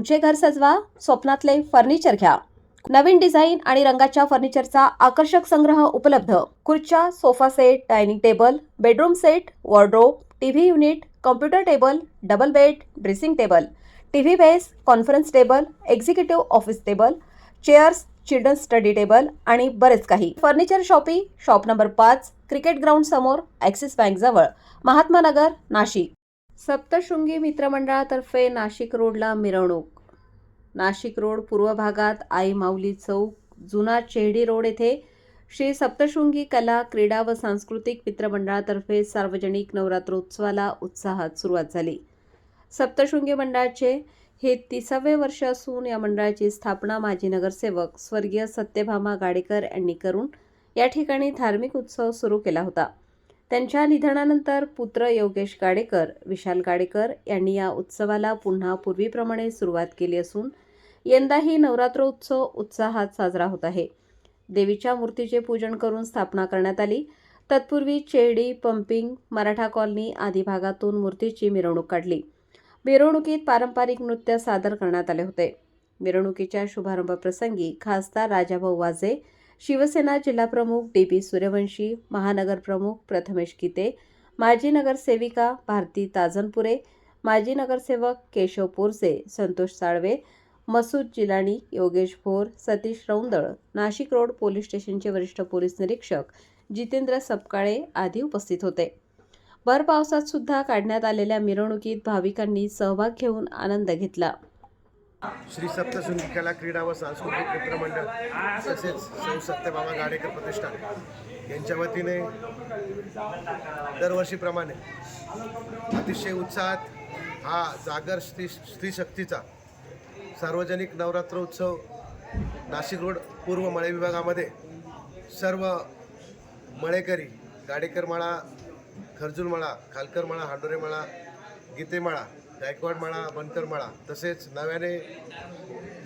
तुमचे घर सजवा स्वप्नातले फर्निचर घ्या. नवीन डिझाईन आणि रंगाच्या फर्निचरचा आकर्षक संग्रह उपलब्ध. खुर्च्या sofa set dining table bedroom set wardrobe TV unit computer table double bed dressing table TV base conference table executive office table chairs children study table आणि बरेच काही. फर्निचर शॉपी शॉप नंबर पाच क्रिकेट ग्राउंड समोर axis bank जवळ महात्मा नगर नाशिक. सप्तशृंगी मित्रमंडळातर्फे नाशिक रोडला मिरवणूक. Nashik road पूर्व भागात आई माऊली चौक जुना चेहडी रोड येथे श्री सप्तशृंगी कला क्रीडा व सांस्कृतिक मित्रमंडळातर्फे सार्वजनिक नवरात्रोत्सवाला उत्साहात सुरुवात झाली. सप्तशृंगी मंडळाचे हे तिसावे वर्ष असून या मंडळाची स्थापना माजी नगरसेवक स्वर्गीय सत्यभामा गाडेकर यांनी करून या ठिकाणी धार्मिक उत्सव सुरू केला होता. त्यांच्या निधनानंतर पुत्र योगेश गाडेकर विशाल गाडेकर यांनी या उत्सवाला पुन्हा पूर्वीप्रमाणे सुरुवात केली असून यंदाही नवरात्रोत्सव उत्साहात साजरा होत आहे. देवीच्या मूर्तीचे पूजन करून स्थापना करण्यात आली. तत्पूर्वी चेडी पंपिंग मराठा कॉलनी आदी भागातून मूर्तीची मिरवणूक काढली. मिरवणुकीत पारंपरिक नृत्य सादर करण्यात आले होते. मिरवणुकीच्या शुभारंभप्रसंगी खासदार राजाभाऊ वाजे शिवसेना जिल्हाप्रमुख डी पी सूर्यवंशी महानगरप्रमुख प्रथमेश गीते माजी नगरसेविका भारती ताजनपुरे माजी नगरसेवक केशव पोरसे संतोष साळवे मसूद जिलाणी योगेश भोर सतीश रौंदळ नाशिक रोड पोलीस स्टेशनचे वरिष्ठ पोलीस निरीक्षक जितेंद्र सपकाळे आदी उपस्थित होते. भर पावसात सुद्धा काढण्यात आलेल्या मिरवणुकीत भाविकांनी सहभाग घेऊन आनंद घेतला. श्री सप्तसुनी कला क्रीडा व सांस्कृतिक मित्रमंडळ तसेच सौ सत्यबाबा गाडेकर प्रतिष्ठान यांच्या वतीने दरवर्षीप्रमाणे अतिशय उत्साहात हा जागर स्त्री स्त्रीशक्तीचा सार्वजनिक नवरात्र उत्सव नाशिक रोड पूर्व मळे विभागामध्ये सर्व मळेकरी गाडेकर मळा खर्जूल मळा खालकर मळा हांडोरे मळा गीते मळा गायकवाड मळा मळा तसेच नव्याने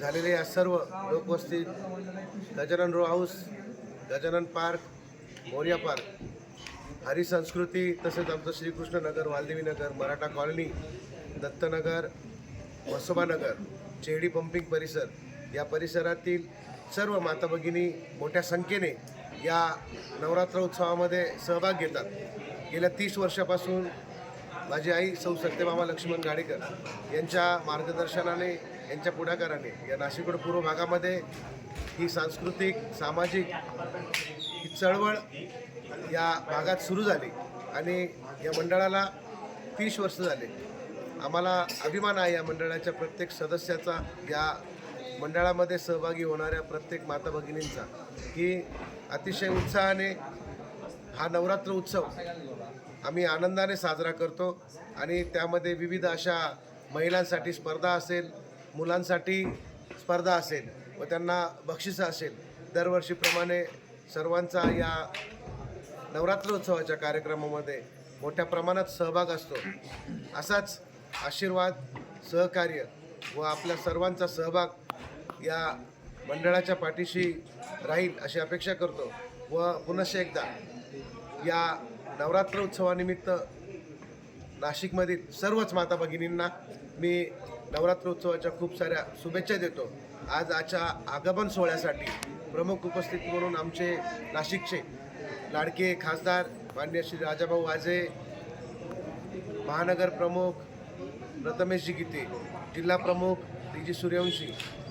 झालेले या सर्व लोकवस्तीत Gajanan row house Gajanan park Morya park Harisanskruti तसेच आमचं श्रीकृष्ण नगर वालदेवी नगर मराठा कॉलनी दत्तनगर वसोबानगर चेहडी पंपिंग परिसर या परिसरातील सर्व माता भगिनी मोठ्या संख्येने या नवरात्र उत्सवामध्ये सहभाग घेतात. गेल्या तीस वर्षापासून माझी आई सौ सत्यभामा लक्ष्मण गाडेकर यांच्या मार्गदर्शनाने यांच्या पुढाकाराने या नाशिकड पूर्व भागामध्ये ही सांस्कृतिक सामाजिक ही चळवळ या भागात सुरू झाली आणि या मंडळाला तीस वर्ष झाले. आम्हाला अभिमान आहे या मंडळाच्या प्रत्येक सदस्याचा या मंडळामध्ये सहभागी होणाऱ्या प्रत्येक माता भगिनींचा की अतिशय उत्साहाने हा नवरात्र उत्सव आम्ही आनंदाने साजरा करतो आणि त्यामध्ये विविध अशा महिलांसाठी स्पर्धा असेल मुलांसाठी स्पर्धा असेल व त्यांना बक्षिसं असेल दरवर्षीप्रमाणे सर्वांचा या नवरात्रोत्सवाच्या कार्यक्रमामध्ये मोठ्या प्रमाणात सहभाग असतो. असाच आशीर्वाद सहकार्य व आपल्या सर्वांचा सहभाग या मंडळाच्या पाठीशी राहील अशी अपेक्षा करतो व पुनश्च एकदा या नवरात्र उत्सवानिमित्त नाशिकमधील सर्वच माता भगिनींना मी नवरात्र उत्सवाच्या खूप साऱ्या शुभेच्छा देतो. आज आजच्या आगमन सोहळ्यासाठी प्रमुख उपस्थित म्हणून आमचे नाशिकचे लाडके खासदार मान्य श्री राजाभाऊ वाजे महानगर प्रमुख प्रथमेशजी गीते जिल्हा प्रमुख डी जी सूर्यवंशी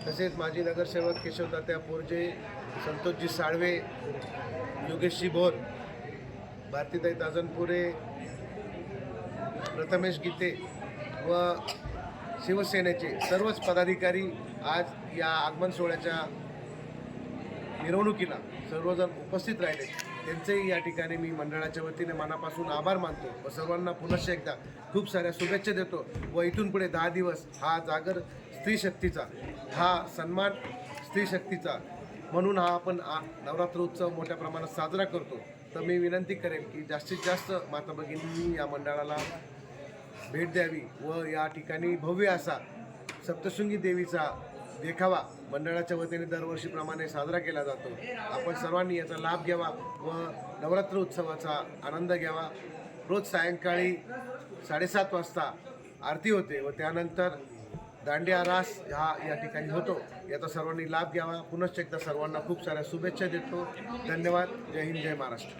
तसेच माजी नगरसेवक केशव तात्या पोरजे संतोषजी साळवे योगेशजी भोर भारतीताई ताजनपुरे प्रथमेश गीते व शिवसेनेचे सर्वच पदाधिकारी आज या आगमन सोहळ्याच्या मिरवणुकीला सर्वजण उपस्थित राहिले. त्यांचेही या ठिकाणी मी मंडळाच्या वतीने मनापासून आभार मानतो व सर्वांना पुनश्च एकदा खूप साऱ्या शुभेच्छा देतो व इथून पुढे दहा दिवस हा जागर स्त्री शक्तीचा हा सन्मान स्त्री शक्तीचा म्हणून हा आपण आ- नवरात्र उत्सव मोठ्या प्रमाणात साजरा करतो. तर मी विनंती करेन की जास्तीत जास्त माता भगिनींनी या मंडळाला भेट द्यावी व या ठिकाणी भव्य असा सप्तशृंगी देवीचा देखावा मंडळाच्या वतीने दरवर्षीप्रमाणे साजरा केला जातो. आपण सर्वांनी याचा लाभ घ्यावा व नवरात्र उत्सवाचा आनंद घ्यावा. रोज सायंकाळी साडेसात वाजता आरती होते व त्यानंतर दांडिया रास हा या ठिकाणी होतो. याचा सर्वांनी लाभ घ्यावा. पुनश्च एकदा सर्वांना खूप साऱ्या शुभेच्छा देतो. धन्यवाद. जय हिंद जय महाराष्ट्र.